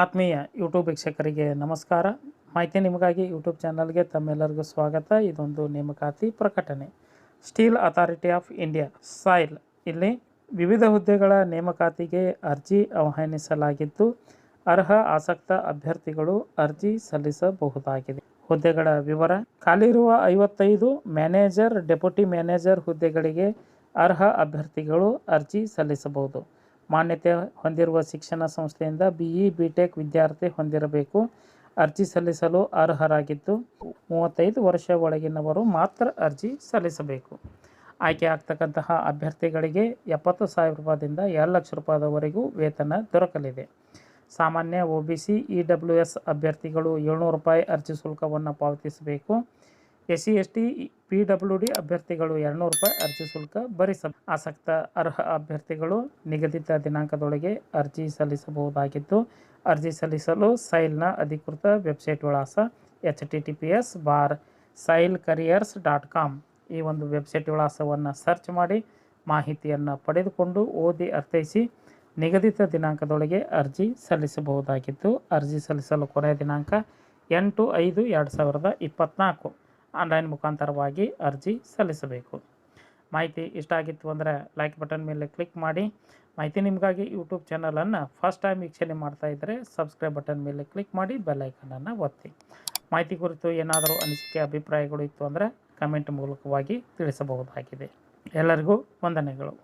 ಆತ್ಮೀಯ ಯೂಟ್ಯೂಬ್ ವೀಕ್ಷಕರಿಗೆ ನಮಸ್ಕಾರ. ಮಾಹಿತಿ ನಿಮಗಾಗಿ ಯೂಟ್ಯೂಬ್ ಚಾನಲ್ಗೆ ತಮ್ಮೆಲ್ಲರಿಗೂ ಸ್ವಾಗತ. ಇದೊಂದು ನೇಮಕಾತಿ ಪ್ರಕಟಣೆ. Steel authority of India SAIL ಇಲ್ಲಿ ವಿವಿಧ ಹುದ್ದೆಗಳ ನೇಮಕಾತಿಗೆ ಅರ್ಜಿ ಆಹ್ವಾನಿಸಲಾಗಿದ್ದು, ಅರ್ಹ, ಆಸಕ್ತ ಅಭ್ಯರ್ಥಿಗಳು ಅರ್ಜಿ ಸಲ್ಲಿಸಬಹುದಾಗಿದೆ. ಹುದ್ದೆಗಳ ವಿವರ. ಖಾಲಿರುವ ಐವತ್ತೈದು ಮ್ಯಾನೇಜರ್, ಡೆಪ್ಯೂಟಿ ಮ್ಯಾನೇಜರ್ ಹುದ್ದೆಗಳಿಗೆ ಅರ್ಹ ಅಭ್ಯರ್ಥಿಗಳು ಅರ್ಜಿ ಸಲ್ಲಿಸಬಹುದು. ಮಾನ್ಯತೆ ಹೊಂದಿರುವ ಶಿಕ್ಷಣ ಸಂಸ್ಥೆಯಿಂದ ಬಿ ಇ ಬಿ ಟೆಕ್ ವಿದ್ಯಾರ್ಥಿ ಹೊಂದಿರಬೇಕು. ಅರ್ಜಿ ಸಲ್ಲಿಸಲು ಅರ್ಹರಾಗಿದ್ದು ಮೂವತ್ತೈದು ವರ್ಷ ಒಳಗಿನವರು ಮಾತ್ರ ಅರ್ಜಿ ಸಲ್ಲಿಸಬೇಕು. ಆಯ್ಕೆ ಆಗ್ತಕ್ಕಂತಹ ಅಭ್ಯರ್ಥಿಗಳಿಗೆ ಎಪ್ಪತ್ತು ಸಾವಿರ ರೂಪಾಯಿಂದ ಎರಡು ಲಕ್ಷ ರೂಪಾಯಿವರೆಗೂ ವೇತನ ದೊರಕಲಿದೆ. ಸಾಮಾನ್ಯ O B C, E W S ಅಭ್ಯರ್ಥಿಗಳು ಏಳ್ನೂರು ರೂಪಾಯಿ ಅರ್ಜಿ ಶುಲ್ಕವನ್ನು ಪಾವತಿಸಬೇಕು. S C S T P W D ಅಭ್ಯರ್ಥಿಗಳು ಎರಡುನೂರು ರೂಪಾಯಿ ಅರ್ಜಿ ಶುಲ್ಕ ಭರಿಸ ಆಸಕ್ತ, ಅರ್ಹ ಅಭ್ಯರ್ಥಿಗಳು ನಿಗದಿತ ದಿನಾಂಕದೊಳಗೆ ಅರ್ಜಿ ಸಲ್ಲಿಸಬಹುದಾಗಿದ್ದು, ಅರ್ಜಿ ಸಲ್ಲಿಸಲು ಸೈಲ್ನ ಅಧಿಕೃತ ವೆಬ್ಸೈಟ್ ವಿಳಾಸ H T T P S bar SAIL careers dot com. ಈ ಒಂದು ವೆಬ್ಸೈಟ್ ವಿಳಾಸವನ್ನು ಸರ್ಚ್ ಮಾಡಿ ಮಾಹಿತಿಯನ್ನು ಪಡೆದುಕೊಂಡು ಓದಿ ಅರ್ಥೈಸಿ ನಿಗದಿತ ದಿನಾಂಕದೊಳಗೆ ಅರ್ಜಿ ಸಲ್ಲಿಸಬಹುದಾಗಿದ್ದು, ಅರ್ಜಿ ಸಲ್ಲಿಸಲು ಕೊನೆಯ ದಿನಾಂಕ ಎಂಟು ಐದು ಎರಡು ಸಾವಿರದ ಇಪ್ಪತ್ತ್ನಾಲ್ಕು ಆನ್ಲೈನ್ ಮುಖಾಂತರವಾಗಿ ಅರ್ಜಿ ಸಲ್ಲಿಸಬೇಕು. ಮಾಹಿತಿ ಇಷ್ಟ ಆಗಿತ್ತು ಅಂದರೆ ಲೈಕ್ ಬಟನ್ ಮೇಲೆ ಕ್ಲಿಕ್ ಮಾಡಿ. ಮಾಹಿತಿ ನಿಮಗಾಗಿ ಯೂಟ್ಯೂಬ್ ಚಾನಲನ್ನು ಫಸ್ಟ್ ಟೈಮ್ ವೀಕ್ಷಣೆ ಮಾಡ್ತಾ ಇದ್ದರೆ ಸಬ್ಸ್ಕ್ರೈಬ್ ಬಟನ್ ಮೇಲೆ ಕ್ಲಿಕ್ ಮಾಡಿ ಬೆಲ್ಲೈಕನನ್ನು ಒತ್ತಿ. ಮಾಹಿತಿ ಕುರಿತು ಏನಾದರೂ ಅನಿಸಿಕೆ, ಅಭಿಪ್ರಾಯಗಳು ಇತ್ತು ಅಂದರೆ ಕಮೆಂಟ್ ಮೂಲಕವಾಗಿ ತಿಳಿಸಬಹುದಾಗಿದೆ. ಎಲ್ಲರಿಗೂ ವಂದನೆಗಳು.